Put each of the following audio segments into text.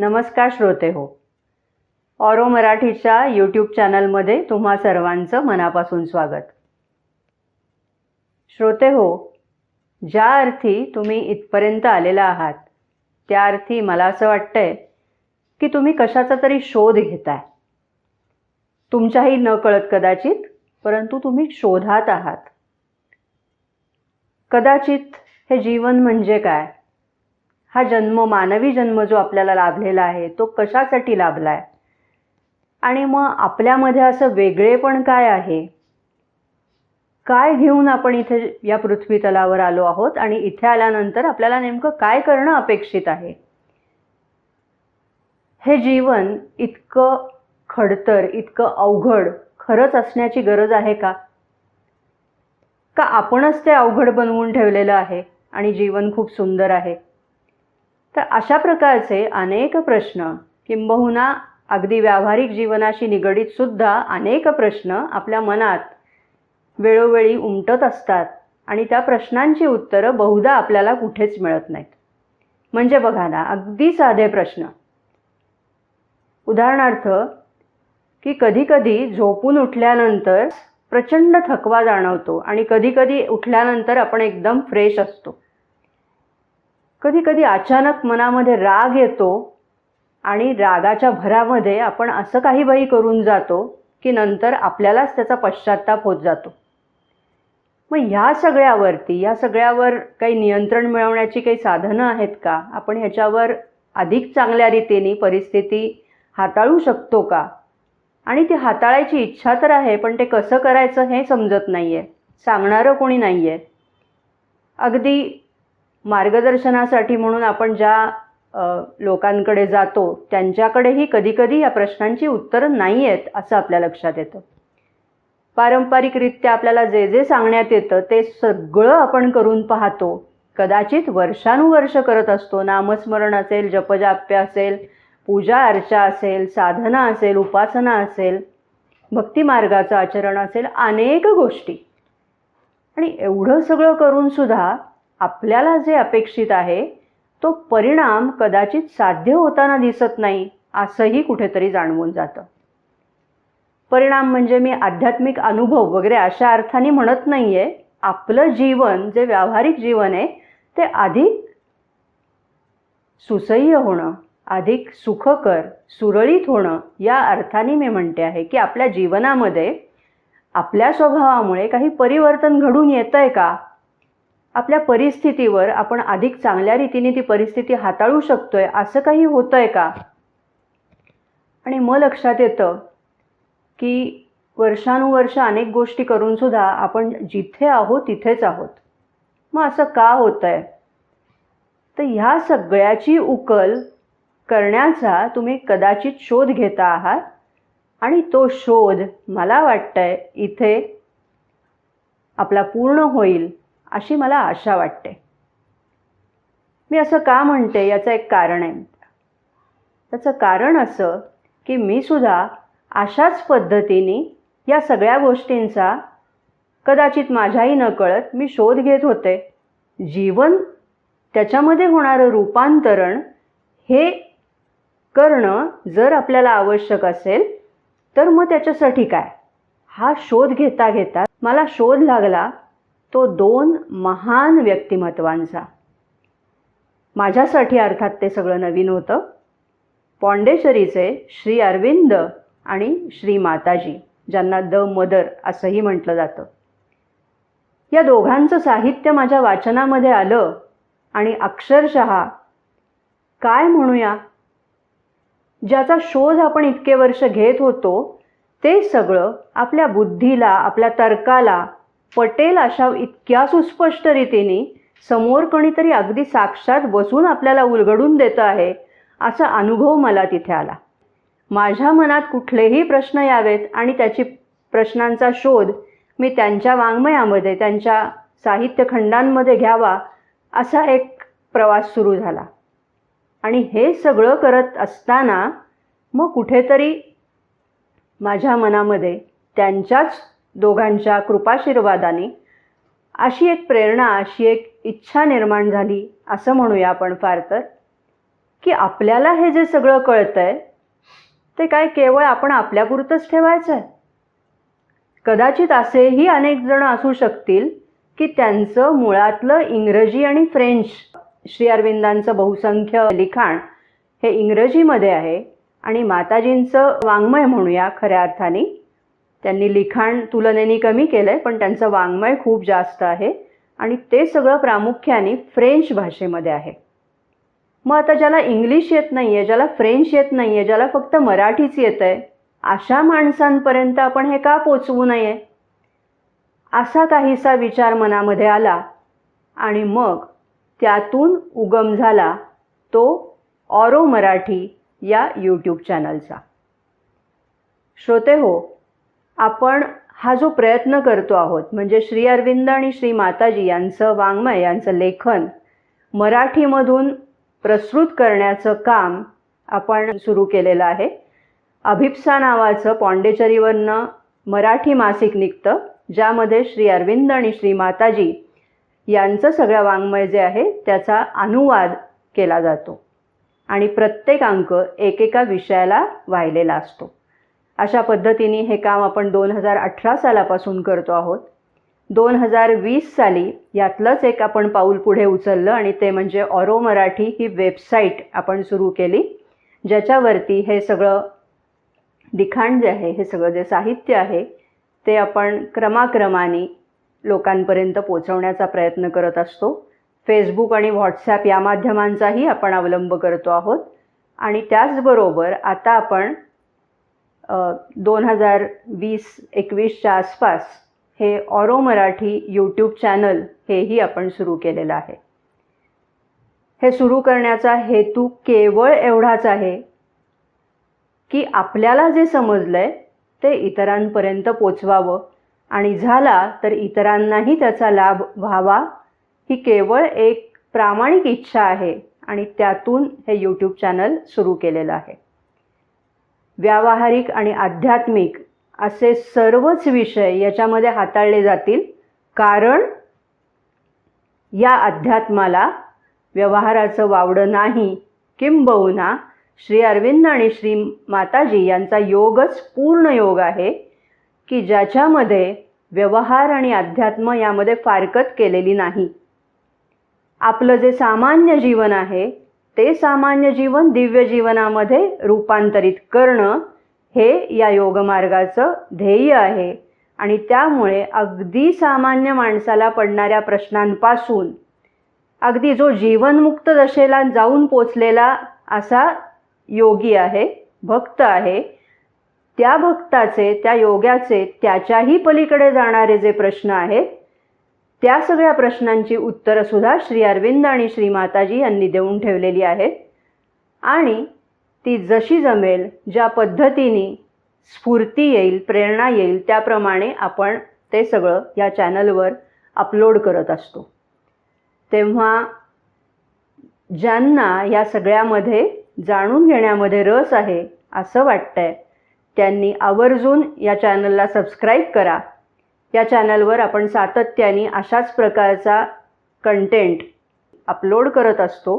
नमस्कार श्रोते हो. ऑरो मराठीच्या यूट्यूब चॅनलमध्ये तुम्हा सर्वांचं मनापासून स्वागत. श्रोते हो ज्या अर्थी तुम्ही इथपर्यंत आलेला आहात त्या अर्थी मला असं वाटतंय की तुम्ही कशाचा तरी शोध घेताय. तुमच्याही न कळत कदाचित परंतु तुम्ही शोधात आहात. कदाचित हे जीवन म्हणजे काय? हा जन्म मानवी जन्म जो आपल्याला लाभलेला आहे तो कशासाठी लाभला आहे आणि मग आपल्यामध्ये असं वेगळेपण काय आहे? काय घेऊन आपण इथे या पृथ्वी तलावर आलो आहोत आणि इथे आल्यानंतर आपल्याला नेमकं काय करणं अपेक्षित आहे? हे जीवन इतकं खडतर इतकं अवघड खरंच असण्याची गरज आहे का? का आपणच ते अवघड बनवून ठेवलेलं आहे आणि जीवन खूप सुंदर आहे? तर अशा प्रकारचे अनेक प्रश्न किंबहुना अगदी व्यावहारिक जीवनाशी निगडीत सुद्धा अनेक प्रश्न आपल्या मनात वेळोवेळी उमटत असतात आणि त्या प्रश्नांची उत्तरं बहुधा आपल्याला कुठेच मिळत नाहीत. म्हणजे बघा ना अगदी साधे प्रश्न. उदाहरणार्थ की कधीकधी झोपून उठल्यानंतर प्रचंड थकवा जाणवतो आणि कधीकधी उठल्यानंतर आपण एकदम फ्रेश असतो. कधी कधी अचानक मनामध्ये राग येतो आणि रागाच्या भरामध्ये आपण असं काही बाई करून जातो की नंतर आपल्यालाच त्याचा पश्चाताप होत जातो. मग ह्या सगळ्यावरती या सगळ्यावर काही नियंत्रण मिळवण्याची काही साधनं आहेत का? आपण ह्याच्यावर अधिक चांगल्या रीतीने परिस्थिती हाताळू शकतो का? आणि ती हाताळायची इच्छा तर आहे पण ते कसं करायचं हे समजत नाही आहे सांगणारं कोणी नाही आहे अगदी मार्गदर्शनासाठी म्हणून आपण ज्या लोकांकडे जातो त्यांच्याकडेही कधीकधी या प्रश्नांची उत्तरं नाही आहेत असं आपल्या लक्षात येतं. पारंपरिकरित्या आपल्याला जे जे सांगण्यात येतं ते सगळं आपण करून पाहतो. कदाचित वर्षानुवर्ष करत असतो. नामस्मरण असेल जपजाप्य असेल पूजा अर्चा असेल साधना असेल उपासना असेल भक्तिमार्गाचं आचरण असेल अनेक गोष्टी. आणि एवढं सगळं करून सुद्धा आपल्याला जे अपेक्षित आहे तो परिणाम कदाचित साध्य होताना दिसत नाही असंही कुठेतरी जाणवून जातं. परिणाम म्हणजे मी आध्यात्मिक अनुभव वगैरे अशा अर्थाने म्हणत नाही आहे आपलं जीवन जे व्यावहारिक जीवन आहे ते अधिक सुसह्य होणं अधिक सुखकर सुरळीत होणं या अर्थाने मी म्हणते आहे की आपल्या जीवनामध्ये आपल्या स्वभावामुळे काही परिवर्तन घडून येतं आहे का? आपल्या परिस्थितीवर आपण अधिक चांगल्या रीतीने ती परिस्थिती हाताळू शकतोय असं काही होतं आहे का? आणि मग लक्षात येतं की वर्षानुवर्ष अनेक गोष्टी करूनसुद्धा आपण जिथे आहोत तिथेच आहोत. मग असं का होतं आहे तर ह्या सगळ्याची उकल करण्याचा तुम्ही कदाचित शोध घेता आहात आणि तो शोध मला वाटतंय इथे आपला पूर्ण होईल. अशी मला आशा वाटते. मी असं का म्हणते याचं एक कारण आहे. त्याचं कारण असं की मी सुद्धा अशाच पद्धतीने या सगळ्या गोष्टींचा कदाचित माझ्याही नकळत मी शोध घेत होते. जीवन त्याच्यामध्ये होणारं रूपांतरण हे करणं जर आपल्याला आवश्यक असेल तर मग त्याच्यासाठी काय? हा शोध घेता घेता मला शोध लागला तो दोन महान व्यक्तिमत्वांचा. माझ्यासाठी अर्थात ते सगळं नवीन होतं. पॉंडेचरीचे श्री अरविंद आणि श्री माताजी ज्यांना द मदर असंही म्हटलं जातं. या दोघांचं साहित्य माझ्या वाचनामध्ये आलं आणि अक्षरशः काय म्हणूया? ज्याचा शोध आपण इतके वर्ष घेत होतो ते सगळं आपल्या बुद्धीला आपल्या तर्काला पटेल अशा इतक्या सुस्पष्ट रीतीने समोर कोणीतरी अगदी साक्षात बसून आपल्याला उलगडून देतं आहे असा अनुभव मला तिथे आला. माझ्या मनात कुठलेही प्रश्न यावेत आणि त्याची प्रश्नांचा शोध मी त्यांच्या वाङ्मयामध्ये त्यांच्या साहित्यखंडांमध्ये घ्यावा असा एक प्रवास सुरू झाला. आणि हे सगळं करत असताना मग कुठेतरी माझ्या मनामध्ये त्यांच्याच दोघांच्या कृपाशीर्वादाने. अशी एक प्रेरणा अशी एक इच्छा निर्माण झाली असं म्हणूया आपण फार तर. की आपल्याला हे जे सगळं कळतंय ते काय केवळ आपण आपल्यापुरतंच ठेवायचं आहे कदाचित असेही अनेक जण असू शकतील की त्यांचं मुळातलं इंग्रजी आणि फ्रेंच श्री अरविंदांचं बहुसंख्य लिखाण हे इंग्रजीमध्ये आहे आणि माताजींचं वाङ्मय म्हणूया खऱ्या अर्थाने. त्यांनी लिखाण तुलनेने कमी केलं आहे पण त्यांचं वाङ्मय खूप जास्त आहे. आणि ते सगळं प्रामुख्याने फ्रेंच भाषेमध्ये आहे. मग आता ज्याला इंग्लिश येत नाही आहे ज्याला फ्रेंच येत नाही आहे ज्याला फक्त मराठीच येत आहे अशा माणसांपर्यंत आपण हे का पोचवू नये? असा काहीसा विचार मनामध्ये आला आणि मग त्यातून उगम झाला तो ऑरो मराठी या यूट्यूब चॅनलचा श्रोते हो आपण हा जो प्रयत्न करतो आहोत म्हणजे श्री अरविंद आणि श्री माताजी यांचं वाङ्मय यांचं लेखन मराठीमधून प्रसृत करण्याचं काम आपण सुरू केलेलं आहे. अभिप्सा नावाचं पॉंडेचरीवरनं मराठी मासिक निघतं ज्यामध्ये श्री अरविंद आणि श्री माताजी यांचं सगळं वाङ्मय जे आहे त्याचा अनुवाद केला जातो. आणि प्रत्येक अंक एकेका विषयाला वाहिलेला असतो. अशा पद्धतीने हे काम आपण दोन हजार अठरा सालापासून करतो आहोत. दोन हजार वीस साली यातलंच एक आपण पाऊल पुढे उचललं आणि ते म्हणजे ऑरो मराठी ही वेबसाईट आपण सुरू केली ज्याच्यावरती हे सगळं लिखाण जे आहे हे सगळं जे साहित्य आहे ते आपण क्रमाक्रमाने लोकांपर्यंत पोचवण्याचा प्रयत्न करत असतो. फेसबुक आणि व्हॉट्सॲप या माध्यमांचाही आपण अवलंब करतो आहोत. आणि त्याचबरोबर आता आपण दोन हजार वीस एकवीसच्या आसपास हे ऑरो मराठी यूट्यूब चॅनल हेही आपण सुरू केलेलं आहे. हे सुरू करण्याचा हेतू केवळ एवढाच आहे की आपल्याला जे समजलं आहे ते इतरांपर्यंत पोचवावं आणि झाला तर इतरांनाही त्याचा लाभ व्हावा ही केवळ एक प्रामाणिक इच्छा आहे आणि त्यातून हे यूट्यूब चॅनल सुरू केलेलं आहे. व्यावहारिक आणि आध्यात्मिक असे सर्वच विषय याच्यामध्ये हाताळले जातील. कारण या अध्यात्माला व्यवहाराचं वावडं नाही किंबहुना श्री अरविंद आणि श्री माताजी यांचा योगच पूर्ण योग आहे की ज्याच्यामध्ये व्यवहार आणि अध्यात्म यामध्ये फारकत केलेली नाही. आपलं जे सामान्य जीवन आहे ते सामान्य जीवन दिव्य जीवनामध्ये रूपांतरित करणं हे या योगमार्गाचं ध्येय आहे. आणि त्यामुळे अगदी सामान्य माणसाला पडणाऱ्या प्रश्नांपासून अगदी जो जीवनमुक्त दशेला जाऊन पोचलेला असा योगी आहे भक्त आहे त्या भक्ताचे त्या योग्याचे त्याच्याही पलीकडे जाणारे जे प्रश्न आहेत त्या सगळ्या प्रश्नांची उत्तरंसुद्धा श्री अरविंद आणि श्री माताजी यांनी देऊन ठेवलेली आहेत. आणि ती जशी जमेल ज्या पद्धतीने स्फूर्ती येईल प्रेरणा येईल त्याप्रमाणे आपण ते सगळं या चॅनलवर अपलोड करत असतो. तेव्हा ज्यांना या सगळ्यामध्ये जाणून घेण्यामध्ये रस आहे असं वाटतंय त्यांनी आवर्जून या चॅनलला सबस्क्राईब करा. या चॅनलवर आपण सातत्याने अशाच प्रकारचा कंटेंट अपलोड करत असतो.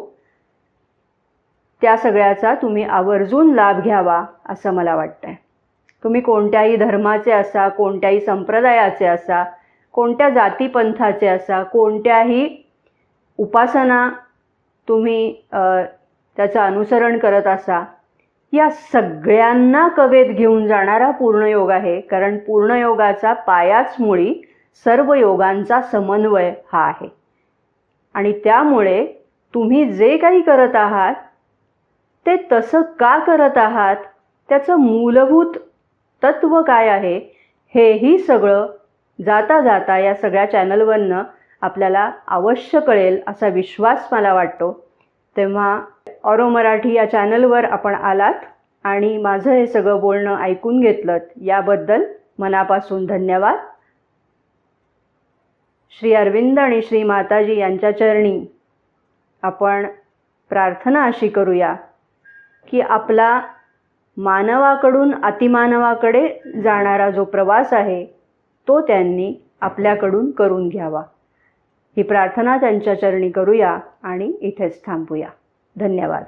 त्या सगळ्याचा तुम्ही आवर्जून लाभ घ्यावा असं मला वाटतं आहे तुम्ही कोणत्याही धर्माचे असा कोणत्याही संप्रदायाचे असा कोणत्या जातीपंथाचे असा कोणत्याही उपासना तुम्ही त्याचं अनुसरण करत असा या सगळ्यांना कवेत घेऊन जाणारा पूर्णयोग आहे. कारण पूर्णयोगाचा पायाच मुळी सर्व योगांचा समन्वय हा आहे. आणि त्यामुळे तुम्ही जे काही करत आहात ते तसं का करत आहात त्याचं मूलभूत तत्व काय आहे हेही सगळं जाता जाता या सगळ्या चॅनलवरनं आपल्याला अवश्य कळेल असा विश्वास मला वाटतो. तेव्हा ऑरो मराठी या चॅनलवर आपण आलात आणि माझं हे सगळं बोलणं ऐकून घेतलं याबद्दल मनापासून धन्यवाद. श्री अरविंद आणि श्री माताजी यांच्या चरणी आपण प्रार्थना अशी करूया की आपला मानवाकडून अतिमानवाकडे जाणारा जो प्रवास आहे तो त्यांनी आपल्याकडून करून घ्यावा. ही प्रार्थना त्यांच्या चरणी करूया आणि इथेच थांबूया. धन्यवाद.